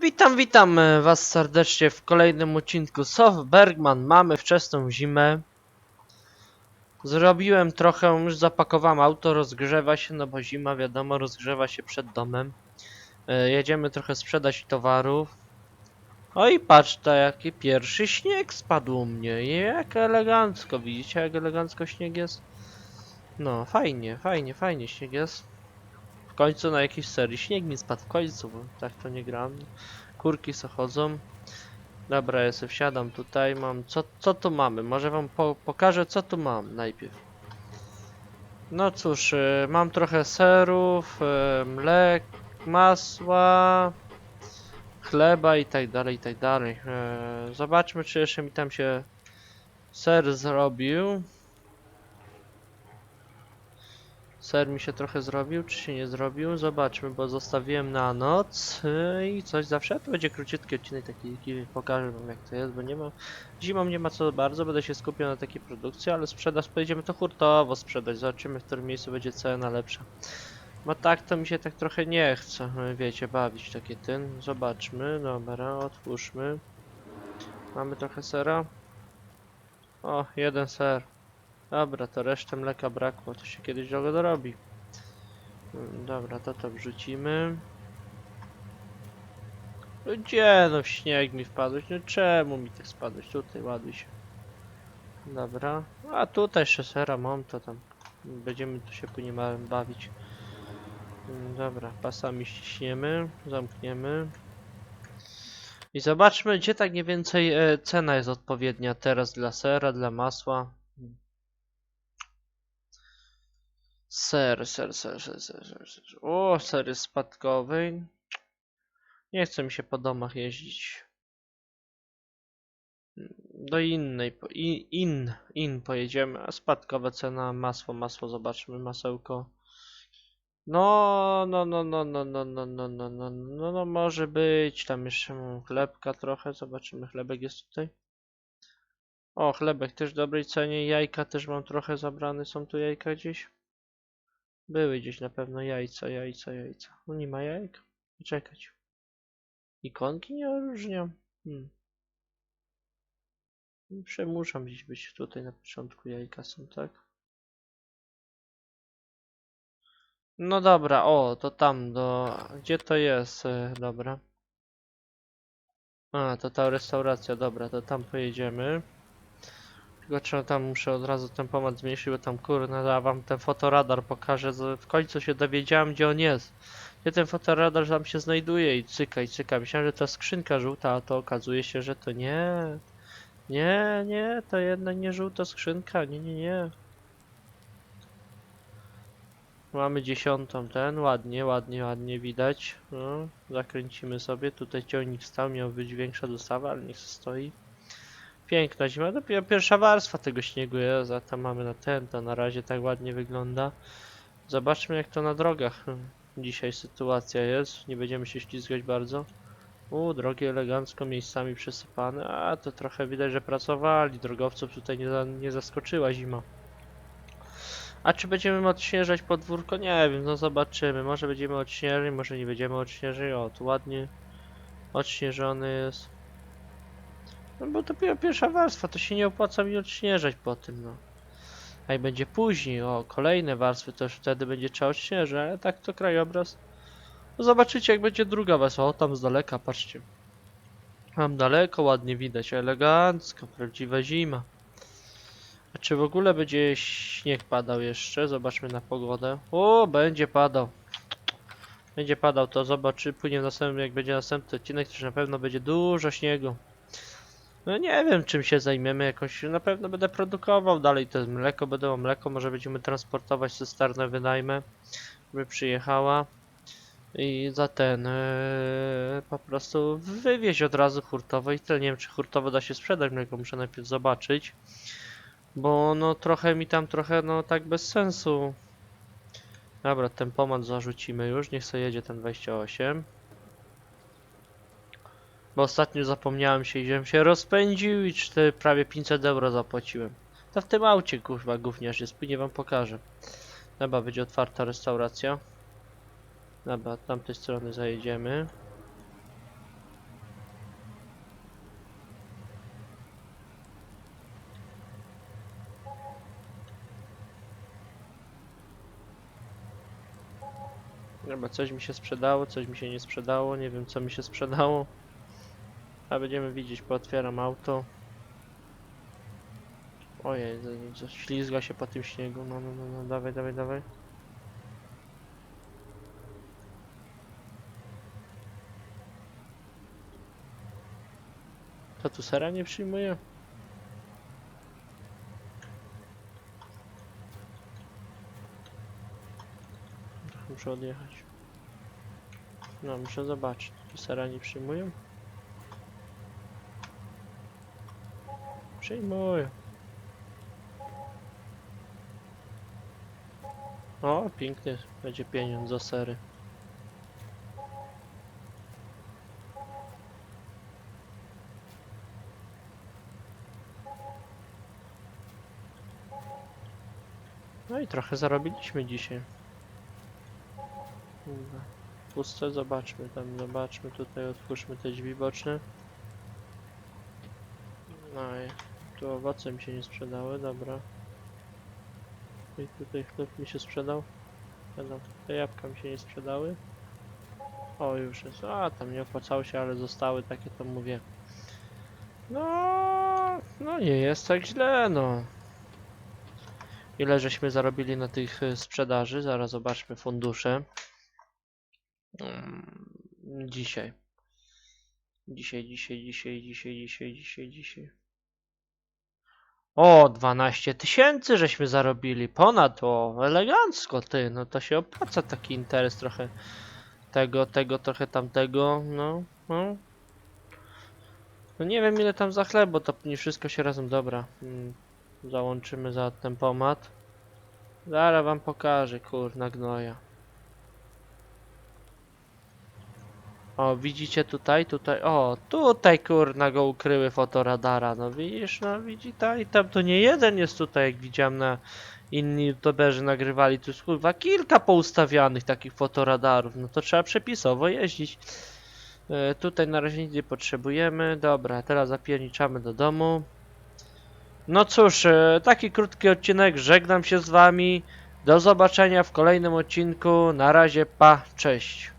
Witam, witam e, was serdecznie w kolejnym odcinku Soft Bergman. Mamy wczesną zimę. Zrobiłem trochę, już zapakowałem auto, rozgrzewa się, no bo zima wiadomo, rozgrzewa się przed domem. E, Jedziemy trochę sprzedać towarów. O i patrz, to jaki pierwszy śnieg spadł u mnie. Jak elegancko, widzicie jak elegancko śnieg jest? No, fajnie, fajnie, fajnie śnieg jest. Końcu na jakiejś serii śnieg mi spadł w końcu, bo tak to nie gram. Kurki se chodzą. Dobra, ja sobie wsiadam tutaj, mam... Co, co tu mamy? Może wam po, pokażę, co tu mam najpierw. No cóż, y, mam trochę serów, y, mlek, masła, chleba i tak dalej, i tak dalej. Y, zobaczmy, czy jeszcze mi tam się ser zrobił. Ser mi się trochę zrobił, czy się nie zrobił? Zobaczmy, bo zostawiłem na noc yy, i coś zawsze. To będzie króciutki odcinek, taki, pokażę wam jak to jest, bo nie ma... Zimą nie ma co bardzo, będę się skupiał na takiej produkcji, ale sprzedaż pojedziemy to hurtowo sprzedać. Zobaczymy, w którym miejscu będzie cena lepsza. Bo tak to mi się tak trochę nie chce, yy, wiecie, bawić takie ten. Zobaczmy, dobra, otwórzmy. Mamy trochę sera. O, jeden ser. Dobra, to resztę mleka brakło, to się kiedyś drogo dorobi. Mm, Dobra, to to wrzucimy. No Gdzie no śnieg mi wpadłeś? No czemu mi tak spadłeś? Tutaj ładuj się. Dobra. A tutaj jeszcze sera mam, to tam będziemy tu się później ma- bawić. Mm, Dobra, pasami ściśniemy, zamkniemy. I zobaczmy, gdzie tak mniej więcej e, cena jest odpowiednia teraz dla sera, dla masła. Ser, ser, ser, ser, ser, ser. O, sery spadkowej. Nie chce mi się po domach jeździć. Do innej, po- i, in, in pojedziemy, a spadkowa cena, masło, masło, zobaczmy, masełko. No, no, no, no, no, no, no, no, no, no, no, no, może być, tam jeszcze mam chlebka trochę, zobaczymy, chlebek jest tutaj. O, chlebek też w dobrej cenie, jajka też mam trochę zabrane, są tu jajka gdzieś? Były gdzieś na pewno jajca, jajca, jajca. No nie ma jajek. Czekać. Ikonki nie różnią. Hmm. Muszę, muszą gdzieś być tutaj na początku jajka są, tak? No dobra, o, to tam, do... Gdzie to jest? E, Dobra. A, to ta restauracja, dobra, to tam pojedziemy. Tylko trzeba tam, muszę od razu tempomat zmniejszyć, bo tam kurna, ja wam ten fotoradar pokażę. W końcu się dowiedziałem, gdzie on jest. Gdzie ten fotoradar tam się znajduje i cyka, i cyka. Myślałem, że to skrzynka żółta, a to okazuje się, że to nie. Nie, nie, to jednak nie żółta skrzynka, nie, nie, nie. Mamy dziesiątą ten, ładnie, ładnie, ładnie widać. No, zakręcimy sobie. Tutaj ciągnik stał, miał być większa dostawa, ale niech stoi. Piękna zima, dopiero pierwsza warstwa tego śniegu jest, a tam mamy na ten, to na razie tak ładnie wygląda. Zobaczmy jak to na drogach hmm, dzisiaj sytuacja jest, nie będziemy się ślizgać bardzo. U, drogi elegancko miejscami przesypane, a to trochę widać, że pracowali, drogowców tutaj nie, za, nie zaskoczyła zima. A czy będziemy odśnieżać podwórko? Nie wiem, no zobaczymy, może będziemy odśnieżyć, może nie będziemy odśnieżyć, o tu ładnie odśnieżony jest. No bo to pierwsza warstwa, to się nie opłaca mi odśnieżać po tym, no. A jak będzie później, o, kolejne warstwy, to już wtedy będzie trzeba odśnieżać, ale tak to krajobraz. No zobaczycie jak będzie druga warstwa, o tam z daleka, patrzcie. Tam daleko, ładnie widać, elegancko, prawdziwa zima. A czy w ogóle będzie śnieg padał jeszcze? Zobaczmy na pogodę. O, będzie padał. Będzie padał, to zobaczy, później w następnym, jak będzie następny odcinek, to już na pewno będzie dużo śniegu. No nie wiem czym się zajmiemy, jakoś na pewno będę produkował dalej to mleko, będę mleko, może będziemy transportować cysternę wynajmę, by przyjechała i za ten yy, po prostu wywieźć od razu hurtowo i tyle, nie wiem czy hurtowo da się sprzedać mleko, muszę najpierw zobaczyć, bo no trochę mi tam trochę no tak bez sensu. Dobra, tempomat zarzucimy już, niech sobie jedzie ten 28. Bo ostatnio zapomniałem się, iżem się rozpędził i 4, prawie 500 euro zapłaciłem. To w tym aucie kurwa gówniarz jest, później wam pokażę. Dobra, będzie otwarta restauracja. Dobra, tamtej strony zajedziemy. Dobra, coś mi się sprzedało, coś mi się nie sprzedało, nie wiem co mi się sprzedało. A będziemy widzieć, pootwieram auto. Ojej, ślizga się po tym śniegu, no, no, no, no, dawaj, dawaj, dawaj. To tu sera nie przyjmuje? Muszę odjechać. No, muszę zobaczyć. Tu sera nie przyjmują? Przyjmują. O, piękny będzie pieniądz za sery. No i trochę zarobiliśmy dzisiaj. Puste, zobaczmy tam, zobaczmy tutaj, otwórzmy te drzwi boczne. No i tu owoce mi się nie sprzedały, dobra. I tutaj chleb mi się sprzedał. Będą, te jabłka mi się nie sprzedały. O, już jest. A, tam nie opłacało się, ale zostały takie, to mówię. No, no nie jest tak źle, no. Ile żeśmy zarobili na tych y, sprzedaży? Zaraz zobaczmy fundusze. Mm, Dzisiaj. Dzisiaj, dzisiaj, dzisiaj, dzisiaj, dzisiaj, dzisiaj, dzisiaj. O, 12 tysięcy żeśmy zarobili. Ponad o, elegancko ty. No to się opłaca taki interes trochę tego, tego, trochę tamtego. No, no. No nie wiem ile tam za chleb, bo to nie wszystko się razem dobra. Mm, Załączymy za tempomat. Zaraz wam pokażę, kurna gnoja. O, widzicie tutaj, tutaj, o, tutaj kurna go ukryły fotoradara, no widzisz, no widzi i tam to nie jeden jest tutaj, jak widziałem na inni youtuberzy nagrywali, tu jest kurwa kilka poustawianych takich fotoradarów, no to trzeba przepisowo jeździć. E, tutaj na razie nic nie potrzebujemy, dobra, teraz zapierniczamy do domu. No cóż, e, taki krótki odcinek, żegnam się z wami, do zobaczenia w kolejnym odcinku, na razie, pa, cześć.